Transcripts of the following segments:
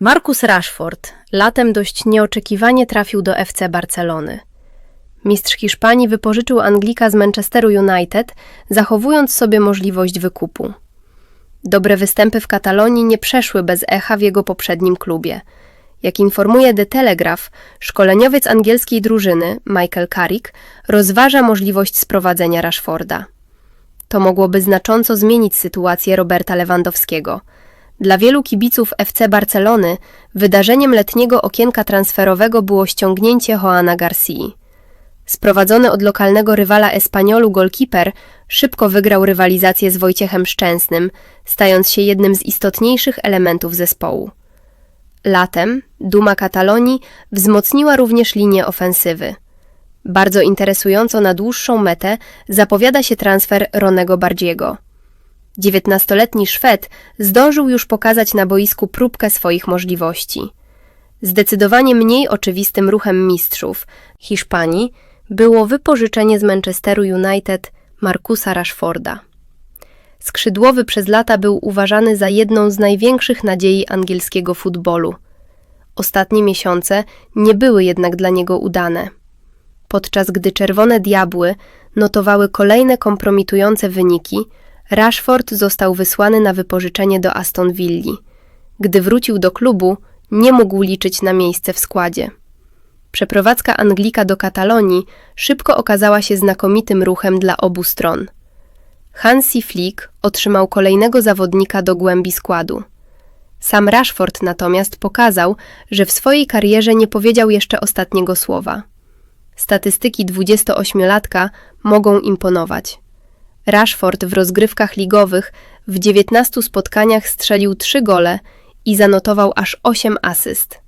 Marcus Rashford latem dość nieoczekiwanie trafił do FC Barcelony. Mistrz Hiszpanii wypożyczył Anglika z Manchesteru United, zachowując sobie możliwość wykupu. Dobre występy w Katalonii nie przeszły bez echa w jego poprzednim klubie. Jak informuje The Telegraph, szkoleniowiec angielskiej drużyny Michael Carrick rozważa możliwość sprowadzenia Rashforda. To mogłoby znacząco zmienić sytuację Roberta Lewandowskiego. Dla wielu kibiców FC Barcelony wydarzeniem letniego okienka transferowego było ściągnięcie Joana Garcii. Sprowadzony od lokalnego rywala Espaniolu golkiper szybko wygrał rywalizację z Wojciechem Szczęsnym, stając się jednym z istotniejszych elementów zespołu. Latem Duma Katalonii wzmocniła również linię ofensywy. Bardzo interesująco na dłuższą metę zapowiada się transfer Ronego Bardziego. Dziewiętnastoletni Szwed zdążył już pokazać na boisku próbkę swoich możliwości. Zdecydowanie mniej oczywistym ruchem mistrzów Hiszpanii było wypożyczenie z Manchesteru United Marcusa Rashforda. Skrzydłowy przez lata był uważany za jedną z największych nadziei angielskiego futbolu. Ostatnie miesiące nie były jednak dla niego udane. Podczas gdy Czerwone Diabły notowały kolejne kompromitujące wyniki, Rashford został wysłany na wypożyczenie do Aston Villi. Gdy wrócił do klubu, nie mógł liczyć na miejsce w składzie. Przeprowadzka Anglika do Katalonii szybko okazała się znakomitym ruchem dla obu stron. Hansi Flick otrzymał kolejnego zawodnika do głębi składu. Sam Rashford natomiast pokazał, że w swojej karierze nie powiedział jeszcze ostatniego słowa. Statystyki 28-latka mogą imponować. Rashford w rozgrywkach ligowych w 19 spotkaniach strzelił 3 gole i zanotował aż 8 asyst.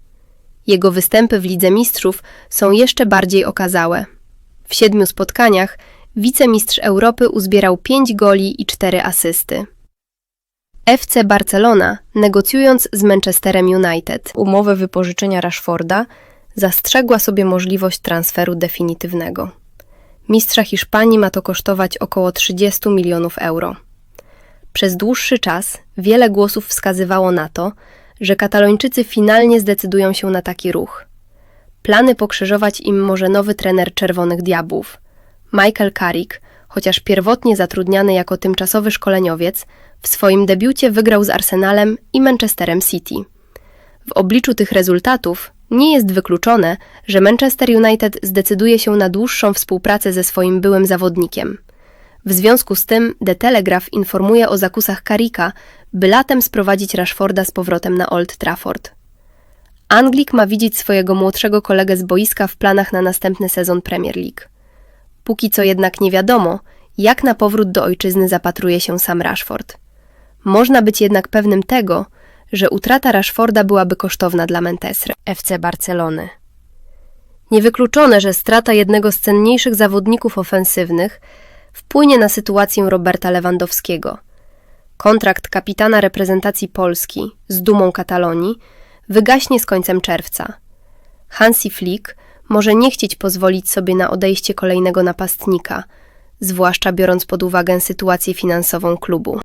Jego występy w Lidze Mistrzów są jeszcze bardziej okazałe. W siedmiu spotkaniach wicemistrz Europy uzbierał 5 goli i 4 asysty. FC Barcelona, negocjując z Manchesterem United umowę wypożyczenia Rashforda, zastrzegła sobie możliwość transferu definitywnego. Mistrza Hiszpanii ma to kosztować około 30 milionów euro. Przez dłuższy czas wiele głosów wskazywało na to, że Katalończycy finalnie zdecydują się na taki ruch. Plany pokrzyżować im może nowy trener Czerwonych Diabłów. Michael Carrick, chociaż pierwotnie zatrudniany jako tymczasowy szkoleniowiec, w swoim debiucie wygrał z Arsenalem i Manchesterem City. W obliczu tych rezultatów nie jest wykluczone, że Manchester United zdecyduje się na dłuższą współpracę ze swoim byłym zawodnikiem. W związku z tym The Telegraph informuje o zakusach Karika, by latem sprowadzić Rashforda z powrotem na Old Trafford. Anglik ma widzieć swojego młodszego kolegę z boiska w planach na następny sezon Premier League. Póki co jednak nie wiadomo, jak na powrót do ojczyzny zapatruje się sam Rashford. Można być jednak pewnym tego, że utrata Rashforda byłaby kosztowna dla Mentesry, FC Barcelony. Niewykluczone, że strata jednego z cenniejszych zawodników ofensywnych wpłynie na sytuację Roberta Lewandowskiego. Kontrakt kapitana reprezentacji Polski z dumą Katalonii wygaśnie z końcem czerwca. Hansi Flick może nie chcieć pozwolić sobie na odejście kolejnego napastnika, zwłaszcza biorąc pod uwagę sytuację finansową klubu.